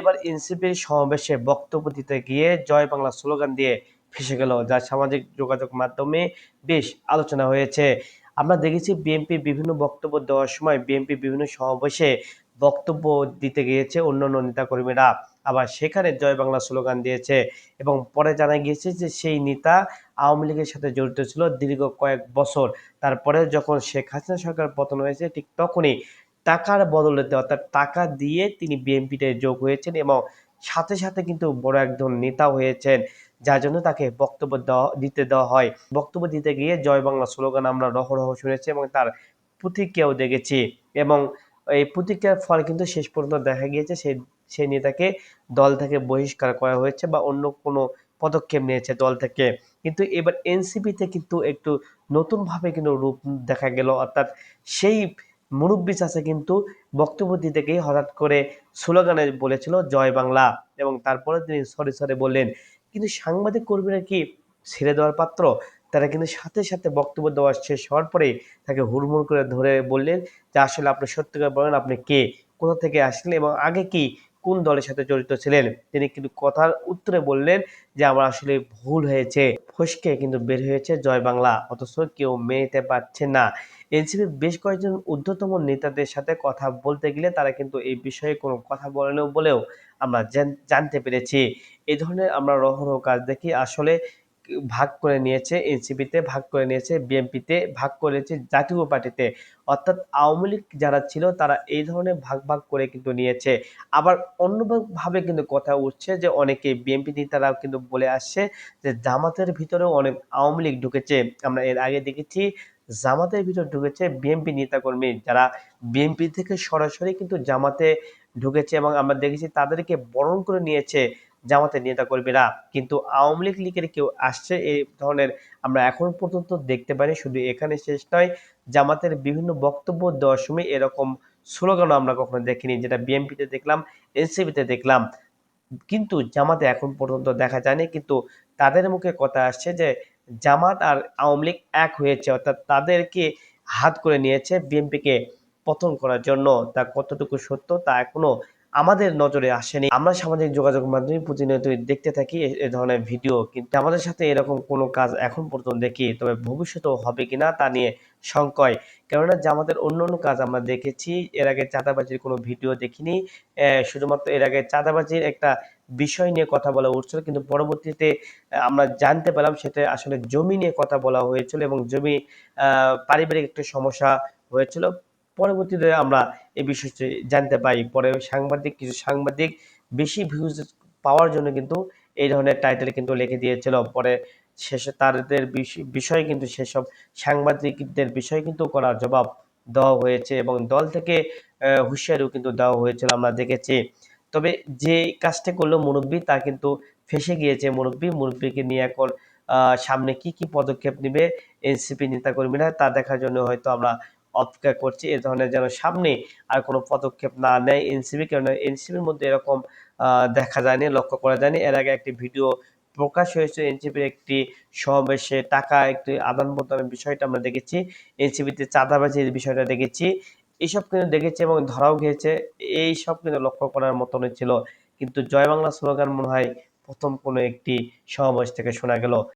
এবার এনসিপির সমাবেশে বক্তব্য দিতে গিয়ে জয় বাংলা স্লোগান দিয়ে ফেসে গেল, যা সামাজিক যোগাযোগ মাধ্যমে বেশ আলোচনা হয়েছে। আমরা দেখেছি বিএনপি বিভিন্ন বক্তব্য দেওয়ার সময় বিএনপি বিভিন্ন সমাবেশে বক্তব্য দিতে গিয়েছে অন্যান্য নেতাকর্মীরা। আবার সেখানে জয় বাংলা স্লোগান দিয়েছে এবং পরে জানা গিয়েছে যে সেই নেতা আওয়ামী লীগের সাথে জড়িত ছিল দীর্ঘ কয়েক বছর। তারপরে যখন শেখ হাসিনা সরকার পতন হয়েছে, ঠিক তখনই টাকার বদলেতে অর্থাৎ টাকা দিয়ে তিনি বিএনপিতে যোগ হয়েছেন এবং সাথে সাথে কিন্তু বড় একজন নেতা হয়েছেন, যার জন্য তাকে বক্তব্য দেওয়া, দিতে দেওয়া হয়। বক্তব্য দিতে গিয়ে জয় বাংলা স্লোগান আমরা রহরহ শুনেছি এবং তার প্রতিক্রিয়াও দেখেছি এবং এই প্রতিক্রিয়ার ফলে কিন্তু শেষ পর্যন্ত দেখা গিয়েছে। সেই সেই নেতাকে দল থেকে বহিষ্কার করা হয়েছে বা অন্য কোনো পদক্ষেপ নিয়েছে দল থেকে। কিন্তু এবার এনসিপিতে কিন্তু একটু নতুনভাবে কিন্তু রূপ দেখা গেল, অর্থাৎ সেই মুরব্বী চাষে কিন্তু বক্তব্য দিতে গিয়ে হঠাৎ করে স্লোগানে বলেছিল জয় বাংলা এবং তারপরে তিনি সরে সরে বললেন, কিন্তু সাংবাদিক কর্মীরা কি ছেড়ে দেওয়ার পাত্র? তারা কিন্তু সাথে সাথে বক্তব্য দেওয়া শেষ হওয়ার পরে তাকে হুড়মুড় করে ধরে বললেন যে, আসলে আপনি সত্যিকার করে বলেন, আপনি কে? কোথা থেকে আসলেন এবং আগে কি কোন দলের সাথে জড়িত ছিলেন? তিনি কিন্তু কথার উত্তরে বললেন যে, আমার আসলে ভুল হয়েছে। ফসকে কিন্তু বের হয়েছে জয় বাংলা। অথচ কেউ মেনেতে পারছে না। এনসিপির বেশ কয়েকজন ঊর্ধ্বতম নেতাদের সাথে কথা বলতে গেলে তারা কিন্তু এই বিষয়ে কোনো কথা বলেন বলেও আমরা জান- জানতে পেরেছি। এ ধরনের আমরা রহরহ কাজ দেখি। আসলে ভাগ করে নিয়েছে এনসিপিতে ভাগ করে নিয়েছে বিএনপিতে ভাগ করেছে জাতীয় পার্টিতে। অর্থাৎ আওয়ামী লীগ যারা ছিল, তারা এই ধরনের ভাগ ভাগ করে কিন্তু নিয়েছে। আবার অন্যভাবে কিন্তু কথা উঠছে যে, অনেকে বিএনপি নেতারাও কিন্তু বলে আসছে যে, জামাতের ভিতরেও অনেক আওয়ামী লীগ ঢুকেছে। আমরা এর আগে দেখেছি, জামাতের ভিতর ঢুকেছে বিএনপি নেতাকর্মী যারা বিএনপি থেকে সরাসরি কিন্তু জামাতে ঢুকেছে এবং আমরা দেখেছি তাদেরকে বরণ করে নিয়েছে। জামাতের নেতাকর্মীরা কিন্তু আওয়ামী লীগ লীগের কেউ আসছে এই ধরনের আমরা এখন পর্যন্ত দেখতে পারি শুধু এখানে শেষ নয়, জামাতের বিভিন্ন বক্তব্য দেওয়ার সময় এরকম স্লোগানও আমরা কখনো দেখিনি, যেটা বিএনপিতে দেখলাম, এনসিপিতে দেখলাম। কিন্তু জামাতে এখন পর্যন্ত দেখা যায়নি, কিন্তু তাদের মুখে কথা আসছে যে জামাত আর আওয়ামী লীগ এক হয়েছে, অর্থাৎ তাদেরকে হাত করে নিয়েছে বিএনপিকে পতন করার জন্য। তা কতটুকু সত্য তা এখনও আমাদের নজরে আসেনি। আমরা সামাজিক যোগাযোগ মাধ্যমে প্রতিনিয়ত দেখতে থাকি এ- ধরনের ভিডিও, কিন্তু আমাদের সাথে এরকম কোনো কাজ এখন পর্যন্ত দেখি, তবে ভবিষ্যতেও হবে কিনা তা নিয়ে সংকয়। কেননা জামাতের অন্য অন্য কাজ আমরা দেখেছি, এর আগে চাঁদাবাজির কোনো ভিডিও দেখিনি শুধুমাত্র এর আগে চাঁদাবাজির একটা বিষয় নিয়ে কথা বলা উঠছিল, কিন্তু পরবর্তীতে আমরা জানতে পেলাম সেটা আসলে জমি নিয়ে কথা বলা হয়েছিল এবং জমি পারিবারিক একটা সমস্যা হয়েছিল। পরবর্তীতে আমরা এই বিষয়টি জানতে পাই পরে সাংবাদিক, কিছু সাংবাদিক বেশি ভিউজ পাওয়ার জন্য কিন্তু এই ধরনের টাইটেল কিন্তু লিখে দিয়েছিল। পরে শেষে তাদের বিষ- বিষয়ে কিন্তু সেসব সাংবাদিকদের বিষয়ে কিন্তু করার জবাব দেওয়া হয়েছে এবং দল থেকে হুঁশিয়ারিও কিন্তু দেওয়া হয়েছিল আমরা দেখেছি। তবে যে কাজটা করল মুরব্বী তা কিন্তু ফেসে গিয়েছে। মুরব্বী, মুরব্বীকে নিয়ে এখন সামনে কি কি পদক্ষেপ নেবে এনসিপি নেতাকর্মীরা তা দেখার জন্য হয়তো আমরা অপেক্ষা করছি, এ ধরনের যেন সামনে আর কোনো পদক্ষেপ না নেয় এনসিবি কেননা এনসিবির মধ্যে এরকম দেখা যায়নি, লক্ষ্য করা যায়নি। এর আগে একটি ভিডিও প্রকাশ হয়েছে এনসিপির একটি সমাবেশে, টাকা একটি আদান প্রদানের বিষয়টা আমরা দেখেছি, এনসিপিতে চাঁদাবাজির বিষয়টা দেখেছি এইসব কিন্তু দেখেছি এবং ধরাও গিয়েছে এইসব কিন্তু লক্ষ্য করার মতনই ছিল। কিন্তু জয় বাংলা স্লোগান মনে হয় প্রথম কোনো একটি সমাবেশ থেকে শোনা গেল।